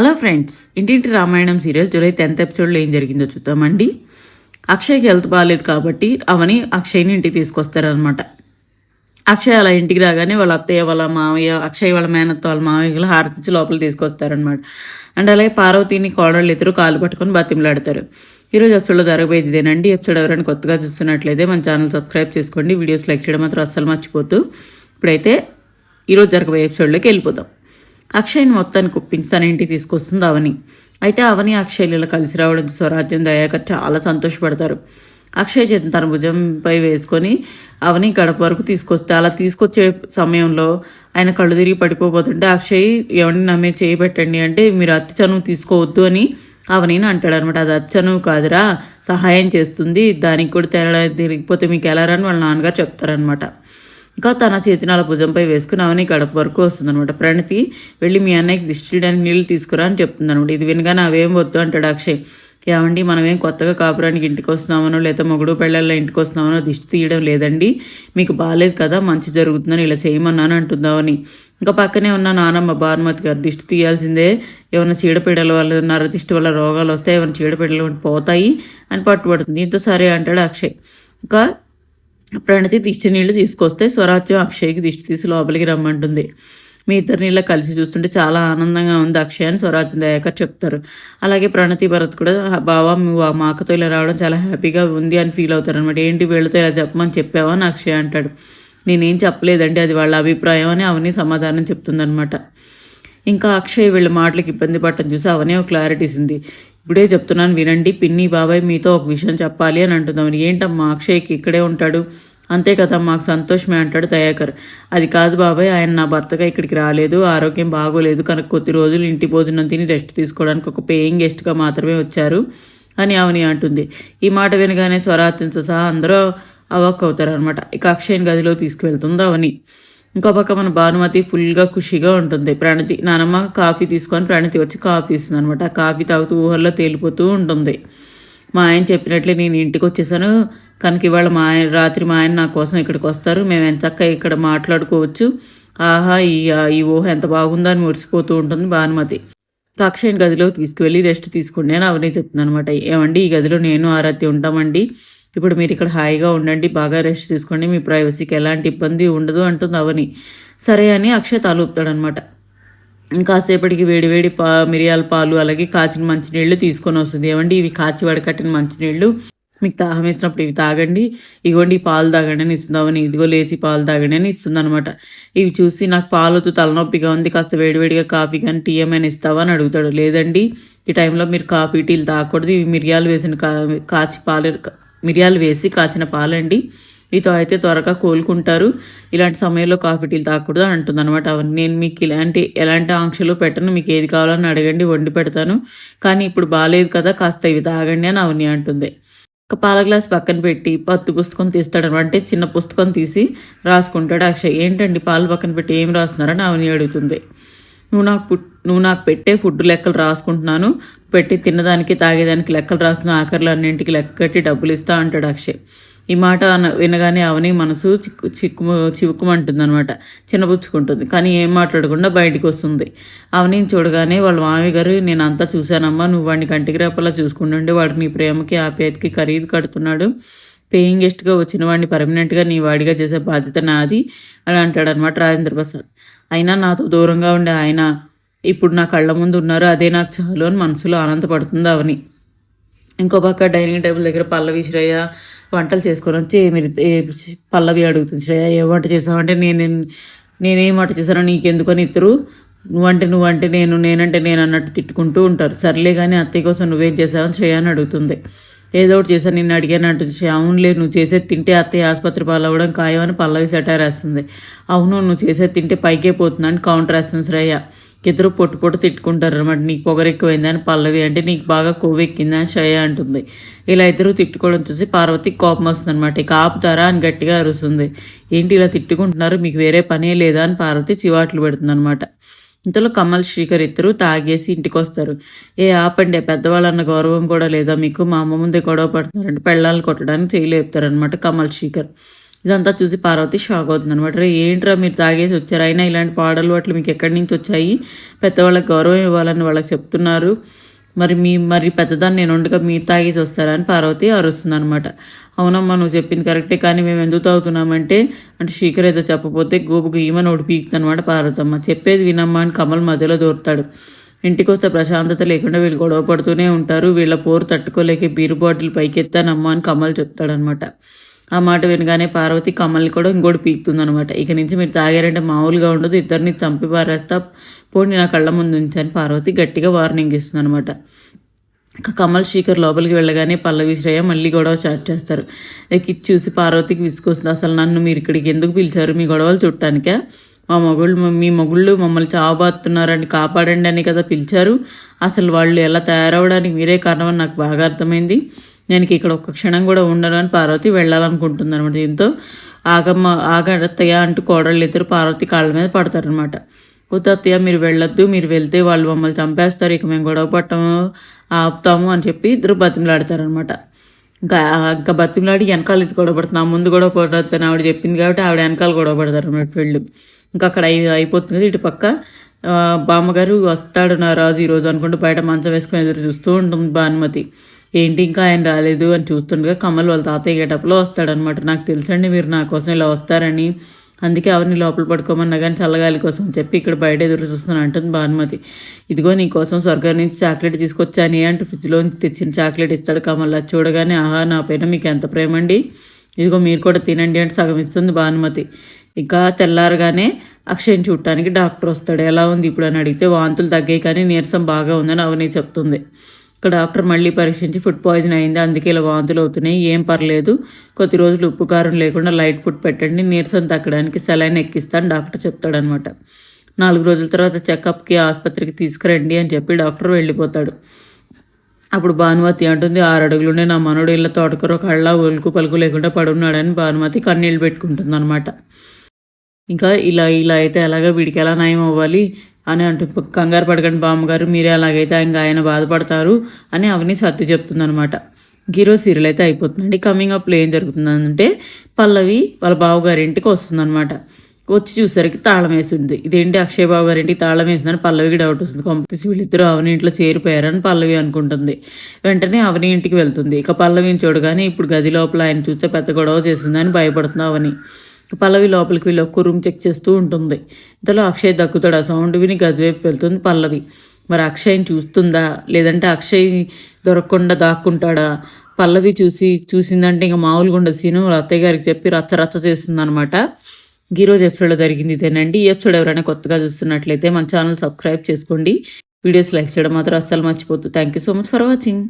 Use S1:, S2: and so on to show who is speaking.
S1: Hello friends ఇంటింటి Ramayanam serial July tenth ఎపిసోడ్లో ఏం జరిగిందో చూద్దామండి. అక్షయ్కి హెల్త్ బాగాలేదు కాబట్టి అవని అక్షయ్ని ఇంటికి తీసుకొస్తారనమాట అక్షయ్ అలా ఇంటికి రాగానే వాళ్ళ అత్తయ్య వాళ్ళ మావయ్య అక్షయ్ వాళ్ళ మేనత్త వాళ్ళ మావయ్యలు హారతిచ్చి లోపల తీసుకొస్తారనమాట అండ్ అలాగే పార్వతిని కోడళ్ళు ఇద్దరు కాలు పట్టుకొని బతిమలాడతారు. ఈరోజు ఎపిసోడ్లో జరగబోయేది ఇదేనండి. ఎపిసోడ్ ఎవరైనా కొత్తగా చూస్తున్నట్లయితే మన ఛానల్ సబ్స్క్రైబ్ చేసుకోండి. వీడియోస్ లైక్ చేయడం మాత్రం అస్సలు మర్చిపోతూ ఇప్పుడైతే ఈరోజు జరగబోయే ఎపిసోడ్లోకి వెళ్ళిపోతాం అక్షయ్ని మొత్తాన్ని కుప్పించి తన ఇంటికి తీసుకొస్తుంది అవని? అయితే అవని అక్షయ్లలో కలిసి రావడం స్వరాజ్యం దయాకర్ చాలా సంతోషపడతారు. అక్షయ్ చేతిని తన భుజంపై వేసుకొని అవని గడప వరకు తీసుకొస్తే అలా తీసుకొచ్చే సమయంలో ఆయన కళ్ళు తిరిగి పడిపోతుంటే అక్షయ్ ఎవరిని నమ్మే చేయి పెట్టండి అంటే మీరు అతి చనువు తీసుకోవద్దు అని అవనీని అంటాడు అనమాట అది అచ్చను కాదురా సహాయం చేస్తుంది. దానికి కూడా తేడా తిరిగిపోతే మీకు ఎలా రాని వాళ్ళ నాన్నగారు చెప్తారనమాట. ఇంకా తన చేతిని అలా భుజంపై వేసుకుని అవని గడప వరకు వస్తుందనమాట ప్రణతి వెళ్ళి మీ అన్నయ్యకి దిష్టి తీయడానికి నీళ్ళు తీసుకురా అని చెప్తుందనమాట ఇది వినగానే అవేం వద్దు అంటాడు అక్షయ్. ఏమండి మనమేం కొత్తగా కాపురానికి ఇంటికి వస్తున్నామనో లేదా మొగుడు పెళ్ళల్లో ఇంటికి వస్తున్నామనో దిష్టి తీయడం లేదండి. మీకు బాగాలేదు కదా మంచి జరుగుతుందని ఇలా చేయమన్నాను అంటుందామని. ఇంకా పక్కనే ఉన్న నానమ్మ భానుమతి గారు దిష్టి తీయాల్సిందే. ఏమైనా చీడపీడల వల్ల నర దిష్టి వల్ల రోగాలు వస్తాయి ఏమైనా చీడపీడలు పోతాయి అని పట్టుబడుతుంది. దీంతో సరే అంటాడు అక్షయ్. ఇంకా ప్రణతి దిష్టి నీళ్ళు తీసుకొస్తే స్వరాజ్యం అక్షయ్కి దిష్టి తీసి లోపలికి రమ్మంటుంది. మీ ఇద్దరు నీళ్ళ కలిసి చూస్తుంటే చాలా ఆనందంగా ఉంది అక్షయ్ అని స్వరాజ్యం దయాకర్ చెప్తారు. అలాగే ప్రణతి భరత్ కూడా బావా నువ్వు ఆ మాకతో ఇలా రావడం చాలా హ్యాపీగా ఉంది అని ఫీల్ అవుతారు అనమాట ఏంటి వీళ్ళతో ఇలా చెప్పమని చెప్పావా? అని అక్షయ్ అంటాడు. నేనేం చెప్పలేదండి అది వాళ్ళ అభిప్రాయం అని అవన్నీ సమాధానం చెప్తుందనమాట ఇంకా అక్షయ్ వీళ్ళ మాటలకు ఇబ్బంది పట్టడం చూసి అవనే ఒక క్లారిటీస్ ఉంది ఇప్పుడే చెప్తున్నాను వినండి పిన్ని బాబాయ్ మీతో ఒక విషయం చెప్పాలి అని అంటుందామని ఏంటమ్మా అక్షయ్కి ఇక్కడే ఉంటాడు? అంతే కదా మాకు సంతోషమే అంటాడు దయాకర్. అది కాదు బాబాయ్ ఆయన నా భర్తగా ఇక్కడికి రాలేదు ఆరోగ్యం బాగోలేదు కనుక కొద్ది రోజులు ఇంటి భోజనం తిని రెస్ట్ తీసుకోవడానికి ఒక పేయింగ్ గెస్ట్గా మాత్రమే వచ్చారు అని అవని అంటుంది. ఈ మాట వినగానే స్వరాత్రితో సహా అందరూ అవాక్ అవుతారు అనమాట ఇక అక్షయ్ గదిలో తీసుకువెళ్తుంది అవని. ఇంకో పక్క మన భానుమతి ఫుల్గా ఖుషిగా ఉంటుంది. ప్రణతి నానమ్మ కాఫీ తీసుకొని ప్రణతి వచ్చి కాఫీ ఇస్తుంది అనమాట ఆ కాఫీ తాగుతూ ఊహల్లో తేలిపోతూ ఉంటుంది. మా ఆయన చెప్పినట్లే నేను ఇంటికి వచ్చేసాను. కనుక ఇవాళ మా ఆయన రాత్రి మా ఆయన నా కోసం ఇక్కడికి వస్తారు. మేము ఎంచక్క ఇక్కడ మాట్లాడుకోవచ్చు. ఆహా ఈ ఈ ఊహ ఎంత బాగుందో అని మురిసిపోతూ ఉంటుంది భానుమతి. అక్షయ్ గదిలో తీసుకువెళ్ళి రెస్ట్ తీసుకోండి అని అవన్నీ చెప్తుంది అనమాట ఏమండి ఈ గదిలో నేను ఆరాధ్య ఉంటామండి. ఇప్పుడు మీరు ఇక్కడ హాయిగా ఉండండి బాగా రెస్ట్ తీసుకోండి మీ ప్రైవసీకి ఎలాంటి ఇబ్బంది ఉండదు అంటుంది అవని. సరే అని అక్షయ్ తలూపుతాడనమాట ఇంకాసేపటికి వేడివేడి పా మిరియాల పాలు అలాగే కాచిన మంచినీళ్ళు తీసుకొని వస్తుంది. ఏమండి ఇవి కాచి వడకట్టిన మంచినీళ్ళు? మీకు దాహం వేసినప్పుడు ఇవి తాగండి. ఇగోండి ఈ పాలు తాగండి అని ఇస్తుందామని ఇదిగో లేచి పాలు తాగండి అని ఇస్తుంది అనమాట ఇవి చూసి నాకు పాలతో తలనొప్పిగా ఉంది కాస్త వేడివేడిగా కాఫీ కానీ టీ ఏమైనా ఇస్తావా అని అడుగుతాడు. లేదండి ఈ టైంలో మీరు కాఫీ టీలు తాగకూడదు. ఇవి మిరియాలు వేసిన కా కాచి పాలు మిరియాలు వేసి కాచిన పాలండి. ఇతో అయితే త్వరగా కోలుకుంటారు. ఇలాంటి సమయంలో కాఫీ టీలు తాగకూడదు అని అంటుంది అనమాట అవన్నీ. నేను మీకు ఇలాంటి ఎలాంటి ఆంక్షలు పెట్టను. మీకు ఏది కావాలని అడగండి వండి పెడతాను. కానీ ఇప్పుడు బాగాలేదు కదా కాస్త ఇవి తాగండి అని అవన్నీ అంటుంది. ఒక పాల గ్లాస్ పక్కన పెట్టి పత్తు పుస్తకం తీస్తాడనమాట. అంటే చిన్న పుస్తకం తీసి రాసుకుంటాడు అక్షయ్. ఏంటండి పాలు పక్కన పెట్టి ఏం రాస్తున్నారని అవని అడుగుతుంది. నువ్వు నాకు పుట్ నువ్వు నాకు పెట్టే ఫుడ్ లెక్కలు రాసుకుంటున్నాను. పెట్టి తినదానికి తాగేదానికి లెక్కలు రాసిన ఆఖరిలో అన్నింటికి లెక్క కట్టి డబ్బులు ఇస్తా అంటాడు అక్షయ్. ఈ మాట వినగానే అవని మనసు చిక్కు చిక్కు చివుకుమంటుంది అనమాట చిన్నపుచ్చుకుంటుంది. కానీ ఏం మాట్లాడకుండా బయటకు వస్తుంది అవని చూడగానే వాళ్ళ మామయ్య గారు నేను అంతా చూశానమ్మా. నువ్వు వాడిని కంటికి రేపలా చూసుకుంటుండే వాడు నీ ప్రేమకి ఆప్యాయతకి ఖరీదు కడుతున్నాడు. పేయింగ్ గెస్ట్గా వచ్చిన వాడిని పర్మనెంట్గా నీ వాడిగా చేసే బాధ్యత నాది అని అంటాడు అనమాట రాజేంద్ర ప్రసాద్. అయినా నాతో దూరంగా ఉండే ఆయన ఇప్పుడు నా కళ్ళ ముందు ఉన్నారు. అదే నాకు చాలు అని మనసులో ఆనందపడుతుంది అవని. ఇంకో పక్క డైనింగ్ టేబుల్ దగ్గర పల్లవి శ్రేయ వంటలు చేసుకొని వచ్చి మీరు పల్లవి అడుగుతుంది శ్రేయ ఏ వంట చేసావంటే నేను నేనేం వంట చేశానో నీకెందుకని ఇద్దరు నువ్వంటే నువ్వంటే నేను నేనంటే నేను అన్నట్టు తిట్టుకుంటూ ఉంటారు. సర్లే కానీ అత్తయ్య కోసం నువ్వేం చేసావని శ్రేయ అని అడుగుతుంది. ఏదో ఒకటి చేశాను నిన్ను అడిగాను అవును అవునులే నువ్వు చేసేది తింటే అత్తయ్య ఆసుపత్రి పాలవ్వడం ఖాయమని పల్లవి సెటార్ వేస్తుంది అవును నువ్వు చేసేది తింటే పైకే పోతుందని కౌంటర్ వేస్తుంది శ్రేయ. ఇద్దరు పొట్టు పొట్టు తిట్టుకుంటారు అనమాట నీకు పొగరెక్కువైందని పల్లవి అంటే నీకు బాగా కొవ్వు ఎక్కిందని శ్రేయ అంటుంది. ఇలా ఇద్దరు తిట్టుకోవడం చూసి పార్వతికి కోపం వస్తుంది అనమాట ఇక ఆపుతారా అని గట్టిగా అరుస్తుంది. ఏంటి ఇలా తిట్టుకుంటున్నారు? మీకు వేరే పనే లేదా అని పార్వతి చివాట్లు పెడుతుంది అనమాట ఇంతలో కమల్ శ్రీకర్ ఇద్దరు తాగేసి ఇంటికి వస్తారు. ఏ ఆపండి పెద్దవాళ్ళన్న గౌరవం కూడా లేదా? మీకు మా అమ్మ ముందే గొడవ పడుతున్నారంటే పెళ్ళాలు కొట్టడానికి చేయలేపుతారనమాట కమల్ శ్రీకర్. ఇదంతా చూసి పార్వతి షాక్ అవుతుంది అనమాట రే ఏంట్రా మీరు తాగేసి వచ్చారు? అయినా ఇలాంటి పాడలు అట్లా మీకు ఎక్కడి నుంచి వచ్చాయి? పెద్దవాళ్ళకి గౌరవం ఇవ్వాలని వాళ్ళకి చెప్తున్నారు. మరి మీ మరి పెద్దదాన్ని నేను ఉండగా మీరు తాగేసి వస్తారని పార్వతి అరుస్తుంది అనమాట అవునమ్మా నువ్వు చెప్పింది కరెక్టే కానీ మేము ఎందుకు తాగుతున్నామంటే? అంటే శీకర్ ఏదో చెప్పపోతే గోపుకు ఈమని ఒకటి పీకుతుందనమాట పార్వతమ్మ. చెప్పేది వినమ్మా అని కమల్ మధ్యలో దూరుతాడు. ఇంటికి వస్తే ప్రశాంతత లేకుండా వీళ్ళు గొడవ పడుతూనే ఉంటారు. వీళ్ళ పోరు తట్టుకోలేక బీరు బాటిల్ పైకెత్తానమ్మా అని కమల్ చెప్తాడనమాట ఆ మాట వినగానే పార్వతి కమల్ని కూడా ఇంకోటి పీకుతుందనమాట ఇక నుంచి మీరు తాగారంటే మామూలుగా ఉండదు ఇద్దరిని చంపి పారేస్తా పోండి నా కళ్ళ ముందు ఉంచాను పార్వతి గట్టిగా వార్నింగ్ ఇస్తుంది అనమాట కమల్ శేఖర్ లోపలికి వెళ్ళగానే పల్లవి శ్రేయ మళ్ళీ గొడవ స్టార్ట్ చేస్తారు. ఇది చూసి పార్వతికి విసుకొస్తుంది అసలు నన్ను మీరు ఇక్కడికి ఎందుకు పిలిచారు? మీ గొడవలు చుట్టానికే? మా మొగుళ్ళు మీ మొగుళ్ళు మమ్మల్ని చావబాతున్నారని కాపాడండి అని కదా పిలిచారు. అసలు వాళ్ళు ఎలా తయారవడానికి మీరే కారణమని నాకు బాగా అర్థమైంది. నేను ఇక్కడ ఒక్క క్షణం కూడా ఉండను అని పార్వతి వెళ్ళాలనుకుంటుంది అనమాట దీంతో. ఆగమ్మ ఆగత్తయ్య అంటూ కోడళ్ళు ఇద్దరు పార్వతి కాళ్ళ మీద పడతారనమాట అత్తయ్య మీరు వెళ్ళొద్దు మీరు వెళ్తే వాళ్ళు మమ్మల్ని చంపేస్తారు ఇక మేము గొడవ పట్టము ఆపుతాము అని చెప్పి ఇద్దరు బతిమలాడతారనమాట ఇంకా ఇంకా బతిమలాడి వెనకాల నుంచి గొడవ పడుతుంది. ముందు గొడవ పడుతుంది ఆవిడ చెప్పింది కాబట్టి ఆవిడ వెనకాల గొడవ పడతారు అనమాట వీళ్ళు ఇంకా అక్కడ అయిపోతుంది కదా ఇటు పక్క. బామ్మగారు వస్తాడు నా రాజు ఈరోజు అనుకుంటూ బయట మంచం వేసుకొని ఎదురు చూస్తూ ఉంటుంది భానుమతి. ఏంటి ఇంకా ఆయన రాలేదు అని చూస్తుండగా కమల్ వాళ్ళ తాతయ్య గేటప్లో వస్తాడనమాట. నాకు తెలుసండి మీరు నా కోసం ఇలా వస్తారని. అందుకే ఎవరిని లోపల పడుకోమన్నా కానీ చల్లగాలి కోసం చెప్పి ఇక్కడ బయట ఎదురు చూస్తాను అంటుంది భానుమతి. ఇదిగో నీ కోసం స్వర్గం నుంచి చాక్లెట్ తీసుకొచ్చాని అంటూ ఫ్రిడ్జ్లో తెచ్చిన చాక్లెట్ ఇస్తాడు కమల్. అది చూడగానే ఆహా నా పైన మీకు ఎంత ప్రేమ అండి ఇదిగో మీరు కూడా తినండి అంటే సగం ఇస్తుంది భానుమతి. ఇంకా తెల్లారగానే అక్షయం చూడటానికి డాక్టర్ వస్తాడు. ఎలా ఉంది ఇప్పుడు అని అడిగితే వాంతులు తగ్గాయి కానీ నీరసం బాగా ఉందని అవని చెప్తుంది. ఇక్కడ డాక్టర్ మళ్ళీ పరీక్షించి ఫుడ్ పాయిజన్ అయింది. అందుకే ఇలా వాంతులు అవుతున్నాయి. ఏం పర్లేదు. కొద్ది రోజులు ఉప్పు కారం లేకుండా లైట్ ఫుడ్ పెట్టండి. నీరసం తగ్గడానికి సెలైన్ ఎక్కిస్తాను డాక్టర్ చెప్తాడనమాట. నాలుగు రోజుల తర్వాత చెకప్కి ఆసుపత్రికి తీసుకురండి అని చెప్పి డాక్టర్ వెళ్ళిపోతాడు. అప్పుడు భానుమతి అంటుంది ఆరు అడుగులుండే నా మనోడు ఇళ్ళ తోటకూర కళ్ళ ఒలుకు పలుకు లేకుండా పడున్నాడని భానుమతి కన్నీళ్ళు పెట్టుకుంటుంది అనమాట ఇంకా ఇలా ఇలా అయితే ఎలాగ వీడికి ఎలా నయం అవ్వాలి అని అంటూ కంగారు పడకండి బామ్మగారు మీరే అలాగైతే ఇంకా ఆయన బాధపడతారు అని అవని సర్ది చెప్తుందనమాట హీరో సీరియల్ అయితే అయిపోతుందండి. కమింగ్ అప్లో ఏం జరుగుతుందంటే పల్లవి వాళ్ళ బావగారి ఇంటికి వస్తుందనమాట వచ్చి చూసరికి తాళం వేసింది. ఇదేంటి అక్షయ్ బాబు గారి ఇంటికి తాళం వేసిందని పల్లవికి డౌట్ వస్తుంది. కొంపతీసి వీళ్ళిద్దరూ అవని ఇంట్లో చేరిపోయారని పల్లవి అనుకుంటుంది. వెంటనే అవని ఇంటికి వెళ్తుంది. ఇక పల్లవిని చూడగానే ఇప్పుడు గది లోపల ఆయన చూస్తే పెద్ద గొడవ చేసిందని భయపడుతుంది అవని. పల్లవి లోపలికి వెళ్ళి ఒక్క రూమ్ చెక్ చేస్తూ ఉంటుంది. ఇంతలో అక్షయ్ దక్కుతాడు. ఆ సౌండ్ విని గదివైపు వెళ్తుంది పల్లవి. మరి అక్షయ్ని చూస్తుందా? లేదంటే అక్షయ్ దొరకకుండా దాక్కుంటాడా? పల్లవి చూసి చూసిందంటే ఇంకా మామూలుగా ఉండదు సీను. వాళ్ళ అత్తయ్య గారికి చెప్పి రచ్చ రచ్చ చేస్తుంది అనమాట ఈరోజు ఎపిసోడ్లో జరిగింది ఇదేనండి. ఈ ఎపిసోడ్ ఎవరైనా కొత్తగా చూస్తున్నట్లయితే మన ఛానల్ సబ్స్క్రైబ్ చేసుకోండి. వీడియోస్ లైక్ చేయడం మాత్రం అస్సలు మర్చిపోతుంది thank you so much for watching